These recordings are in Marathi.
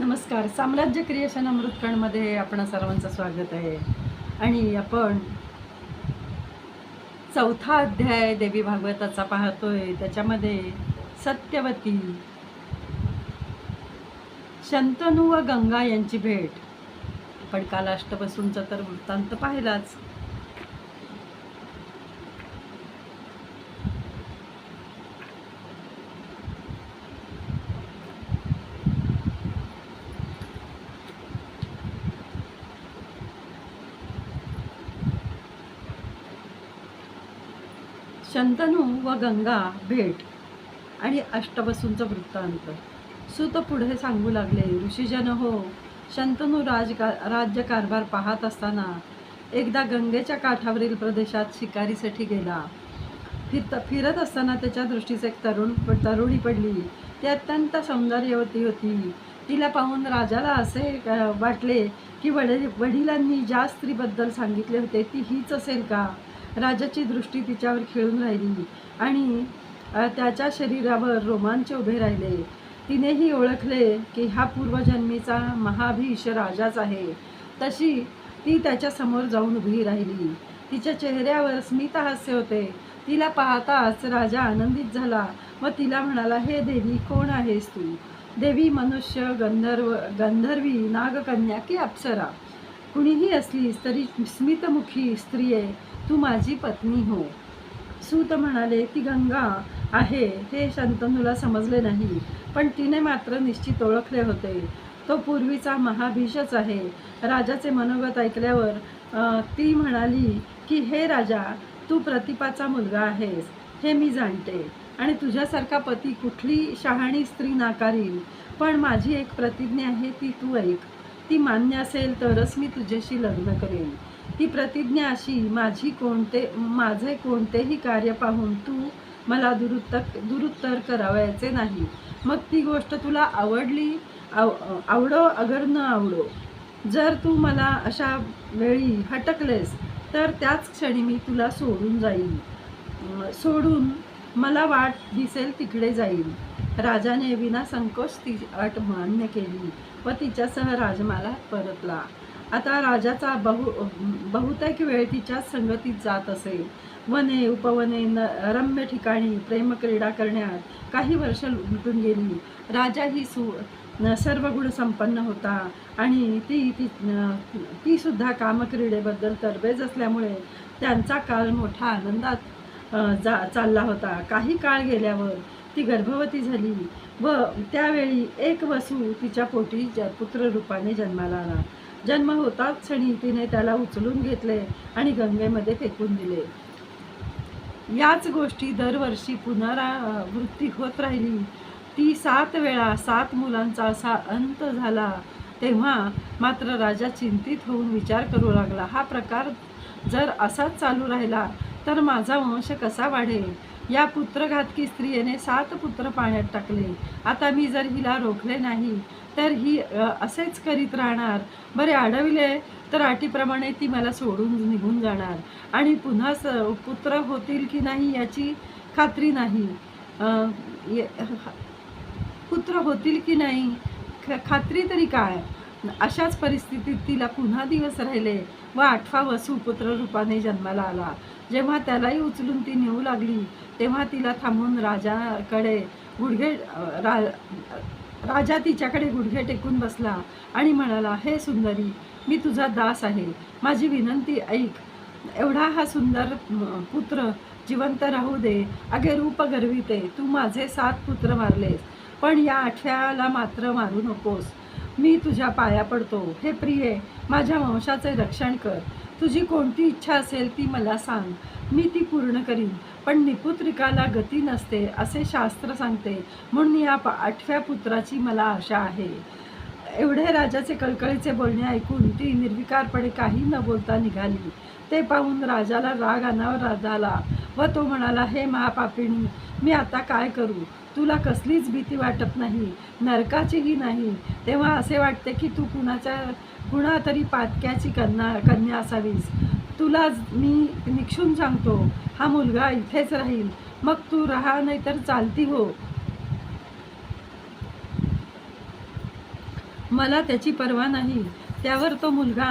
नमस्कार. साम्राज्य क्रिएशन अमृतकणमध्ये आपण सर्वांचं स्वागत आहे. आणि आपण चौथा अध्याय देवी भागवताचा पाहतोय. त्याच्यामध्ये सत्यवती शंतनू व गंगा यांची भेट. आपण काल अष्टवसूंचा तर वृत्तांत पाहिलाच. शंतनू व गंगा भेट आणि अष्टबसूंचं वृत्तांत. सुत पुढे सांगू लागले ऋषीजन हो शंतनू राज राज्यकारभार पाहत असताना एकदा गंगेच्या काठावरील प्रदेशात शिकारीसाठी गेला. फिरत फिरत असताना त्याच्या दृष्टीस एक तरुण तरुणी पडली. ती अत्यंत सौंदर्यवती होती. तिला पाहून राजाला असे वाटले की वडील वडिलांनी ज्या स्त्रीबद्दल सांगितले होते ती हीच असेल का? राजाची दृष्टी तिच्यावर खेळून राहिली. आणि त्याच्या शरीरावर रोमांच उभे राहिले. तिनेही ओळखले की हा पूर्वजन्मीचा महाभीष राजाच आहे. तशी ती त्याच्यासमोर जाऊन उभी राहिली. तिच्या चेहऱ्यावर स्मितहास्य होते. तिला पाहताच राजा आनंदित झाला व तिला म्हणाला हे देवी कोण आहेस तू? देवी मनुष्य गंधर्व गंधर्वी नागकन्या की अप्सरा? कुणीही असलीस तरी स्मितमुखी स्त्री आहे तू माझी पत्नी हो. सूत म्हणाले ती गंगा आहे हे शंतनूला समजले नाही. पण तिने मात्र निश्चित ओळखले होते. तो पूर्वीचा महाभीषच आहे. राजाचे मनोगत ऐकल्यावर ती म्हणाली की हे राजा तू प्रतिपाचा मुलगा आहेस. हे मी जाणते. आणि तुझ्यासारखा पती कुठली शहाणी स्त्री नाकारील पण माझी एक प्रतिज्ञा आहे ती तू ऐक. ती मान्य असेल तरच मी तुझ्याशी लग्न करेन. ती प्रतिज्ञा अशी माझी कोणते माझे कोणतेही कार्य पाहून तू मला दुरुत्तर दुरुत्तर करावयाचे नाही. मग ती गोष्ट तुला आवडली? आव आवडो अगर न आवडो. जर तू मला अशा वेळी हटकलेस तर त्याच क्षणी मी तुला सोडून जाईन. सोडून मला वाट दिसेल तिकडे जाईल. राजाने विना संकोच ती अट मान्य केली व तिच्यासह राजमाला परतला. आता राजाचा बहु बहुतेक वेळ तिच्याच संगतीत जात असे वने उपवने न रम्य ठिकाणी प्रेमक्रीडा करण्यात काही वर्ष लुटून गेली. राजा ही सु सर्व गुण संपन्न होता आणि ती ती तीसुद्धा कामक्रीडेबद्दल तरबेज असल्यामुळे त्यांचा काल मोठा आनंदात जा चालला होता. काही काळ गेल्यावर ती गर्भवती झाली व त्यावेळी एक वसू तिच्या पोटी ज पुत्ररूपाने जन्माला आला. जन्म होताच क्षणी तिने त्याला उचलून घेतले आणि गंगेमध्ये फेकून दिले. याच गोष्टी दरवर्षी पुनरावृत्ती होत राहिली. ती सात वेळा सात मुलांचा असा अंत झाला. तेव्हा मात्र राजा चिंतित होऊन विचार करू लागला. हा प्रकार जर असाच चालू राहिला तर माझा वंश कसा वाढेल? या पुत्रघातकी स्त्रियेने सात पुत्र पाण्यात टाकले. आता मी जर हिला रोखले नाही तर ही असेच करीत राहणार. बरे अडविले तर अटीप्रमाणे ती मला सोडून निघून जाणार. आणि पुन्हा स पुत्र होतील की नाही याची खात्री नाही. ये- पुत्र होतील की नाही? ख खात्री तरी काय? अशाच परिस्थितीत तिला पुन्हा दिवस राहिले व आठवा वसुपुत्र रूपाने जन्माला आला. जेव्हा त्यालाही उचलून ती नेऊ लागली तेव्हा तिला थांबून राजाकडे गुडघे रा राजा तिच्याकडे गुडघे टेकून बसला आणि म्हणाला हे सुंदरी मी तुझा दास आहे. माझी विनंती ऐक. एवढा हा सुंदर पुत्र जिवंत राहू दे. अगे रूप गर्विते. तू माझे सात पुत्र मारलेस. पण या आठव्याला मात्र मारू नकोस. मी तुझ्या पाया पडतो. हे प्रिये माझ्या वंशाचे रक्षण कर. तुझी कोणती इच्छा असेल ती मला सांग. मी ती पूर्ण करीन पण निपुत्रिकाला गती नसते असे शास्त्र सांगते. म्हणून या आठव्या पुत्राची मला आशा आहे. एवढे राजाचे कळकळीचे बोलणे ऐकून ती निर्विकारपणे काही न बोलता निघाली. ते पाहून राजाला राग अनावर झाला व तो म्हणाला हे महापापिणी मी आता काय करू? तुला कसलीच भीती वाटत नाही नरकाचीही नाही. तेव्हा असे वाटते की तू कुणाच्या कुणा तरी पातक्याची कन्या कन्या असावीस. तुला मी निक्षून सांगतो हा मुलगा इथेच राहील. मग तू राहा नाही तर चालती हो. मला त्याची पर्वा नाही. त्यावर तो मुलगा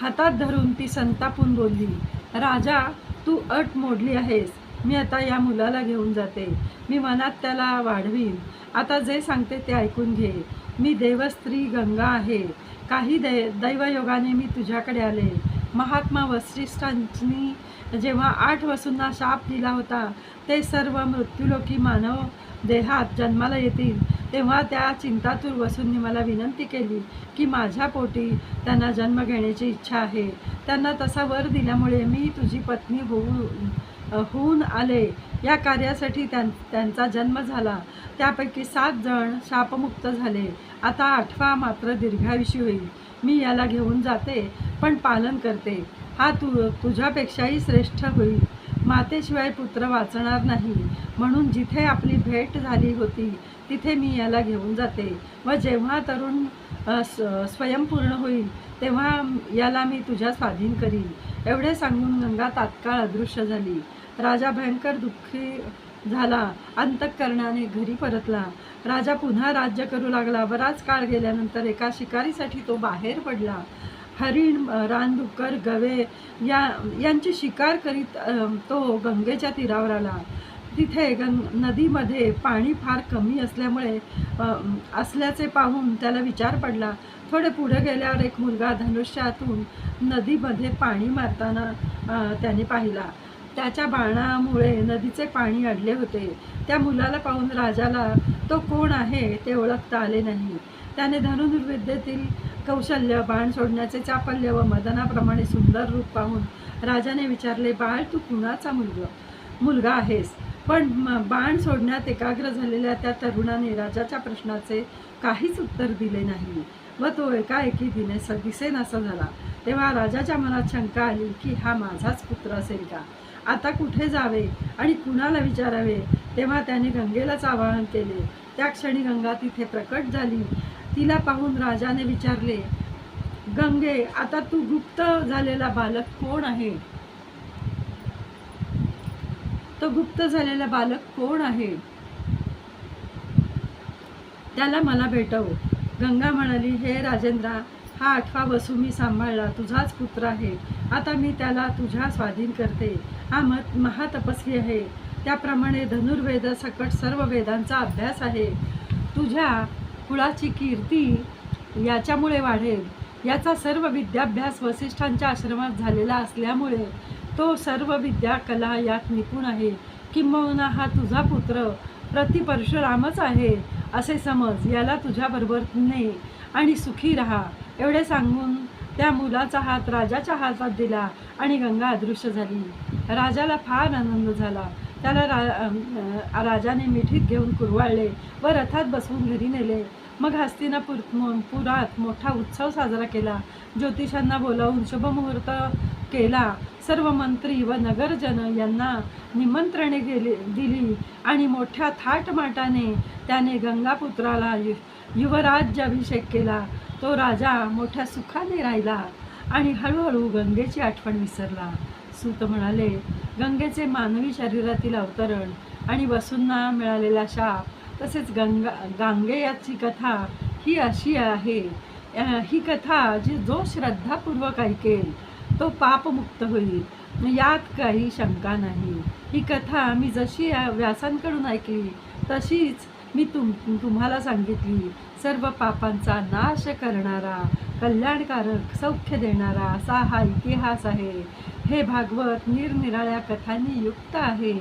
हातात धरून ती संतापून बोलली राजा तू अट मोडली आहेस. मी आता या मुलाला घेऊन जाते. मी मनात त्याला वाढवीन. आता जे सांगते ते ऐकून घे. मी देवस्त्री गंगा आहे. काही दै दैवयोगाने मी तुझ्याकडे आले. महात्मा वसिष्ठांनी जेव्हा आठ वसूंना शाप दिला होता ते सर्व मृत्यूलोकी मानव देहात जन्माला येतील. तेव्हा त्या चिंतातूर वसूंनी मला विनंती केली की माझ्या पोटी त्यांना जन्म घेण्याची इच्छा आहे. त्यांना तसा वर दिल्यामुळे मी तुझी पत्नी होऊ होऊन आले. या कार्यासाठी त्यां त्यांचा जन्म झाला. त्यापैकी सात जण शापमुक्त झाले. आता आठवा मात्र दीर्घायुषी होईल. मी याला घेऊन जाते पण पालन करते. हा तू तुझ्यापेक्षाही श्रेष्ठ होईल. मातेशिवाय पुत्र वाचणार नाही. म्हणून जिथे आपली भेट झाली होती तिथे मी याला घेऊन जाते व जेव्हा तरुण स- स्वयंपूर्ण होईल तेव्हा याला मी तुझ्या स्वाधीन करीन. एवढे सांगून गंगा तात्काळ अदृश्य झाली. राजा भयंकर दुःखी झाला. अंतकरणाने घरी परतला. राजा पुन्हा राज्य करू लागला. बराच काळ गेल्यानंतर एका शिकारीसाठी तो बाहेर पडला. हरिण रानडुकर गवे या यांची शिकार करीत तो गंगेच्या तीरावर आला. तिथे गंग नदीमध्ये पाणी फार कमी असल्यामुळे असल्याचे पाहून त्याला विचार पडला. थोडे पुढे गेल्यावर एक मुलगा धनुष्यातून नदीमध्ये पाणी मारताना त्याने पाहिला. त्याच्या बाणामुळे नदीचे पाणी अडले होते. त्या मुलाला पाहून राजाला तो कोण आहे ते ओळखता आले नाही. त्याने धनुर्विद्येतील कौशल्य बाण सोडण्याचे चापल्य व मदनाप्रमाणे सुंदर रूप पाहून राजाने विचारले बाळ तू कुणाचा मुलगा? मुलगा आहेस. पण म- बाण सोडण्यात एकाग्र झालेल्या त्या तरुणाने राजाच्या प्रश्नाचे काहीच उत्तर दिले नाही व तो एकाएकी दिने स दिसेनासा झाला. तेव्हा राजाच्या मनात शंका आली की हा माझाच पुत्र असेल का? आता कुठे जावे आणि कुणाला विचारावे? तेव्हा त्याने गंगेलाच आवाहन केले. त्या क्षणी गंगा तिथे प्रकट झाली. तिला पाहून राजाने विचारले गंगे आता तू गुप्त झालेला बालक कोण आहे? तो गुप्त झालेला बालक कोण आहे? त्याला मला भेटव. गंगा म्हणाली हे राजेंद्रा हा आठवा वसू मी सांभाळला तुझाच पुत्र आहे. आता मी त्याला तुझ्या स्वाधीन करते. हा मत महातपस्वी आहे. त्याप्रमाणे धनुर्वेद सकट सर्व वेदांचा अभ्यास आहे. तुझ्या कुळाची कीर्ती याच्यामुळे वाढेल. याचा सर्व विद्याभ्यास वसिष्ठांच्या आश्रमात झालेला असल्यामुळे तो सर्व विद्या कला यात निपुण आहे. किंबहुना हा तुझा पुत्र प्रति परशुरामच आहे असे समज. याला तुझ्याबरोबर ने आणि सुखी राहा. एवढे सांगून त्या मुलाचा हात राजाच्या हातात दिला आणि गंगा अदृश्य झाली. राजाला फार आनंद झाला. त्याला रा राजाने मिठीत घेऊन कुरवाळले व रथात बसवून घरी नेले. मग हस्तिनापूर पुरात मोठा उत्सव साजरा केला. ज्योतिषांना बोलावून शुभमुहूर्त केला. सर्व मंत्री व नगरजन यांना निमंत्रणे गेली दिली आणि मोठ्या थाटमाटाने त्याने गंगापुत्राला यु युवराज्याभिषेक केला. तो राजा मोठ्या सुखाने राहिला आणि हळूहळू गंगेची आठवण विसरला. सूत म्हणाले गंगेचे मानवी शरीरातील अवतरण आणि वसूंना मिळालेला शाप तसेच गंगा गांगेयाची कथा ही अशी आहे. ही कथा जी जो श्रद्धापूर्वक ऐकेल तो पापमुक्त होईल. यात काही शंका नाही. ही कथा मी जशी व्यासांकडून ऐकली तशीच मी तुम तुम्हाला सांगितली. सर्व पापांचा नाश करणारा कल्याणकारक सौख्य देणारा असा हा इतिहास आहे. हे भागवत निरनिराळ्या कथांनी युक्त आहे.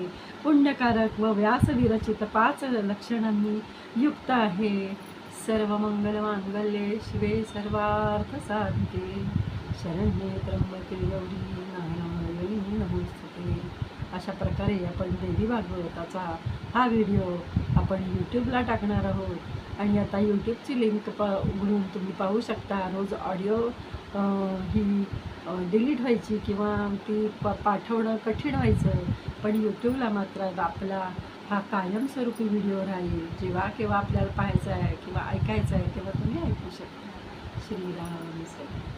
पुण्यकारक व व्यासविरचित पाच लक्षणांनी युक्त आहे. सर्व मंगल मांगल्ये शिवे सर्वार्थ साधिके शरण्ये त्र्यंबके गौरी नारायणी नमोस्तुते. अशा प्रकारे आपण देवी भागवताचा हा व्हिडिओ आपण यूट्यूबला टाकणार आहोत. आणि आता यूट्यूबची लिंक प उघडून तुम्ही पाहू शकता. रोज ऑडिओ ही डिलीट व्हायची किंवा ती प पाठवणं कठीण व्हायचं. पण यूट्यूबला मात्र आपला हा कायमस्वरूपी व्हिडिओ राहील. जेव्हा केव्हा आपल्याला पाहायचा आहे किंवा ऐकायचं आहे तेव्हा तुम्ही ऐकू शकता. श्रीराम सर.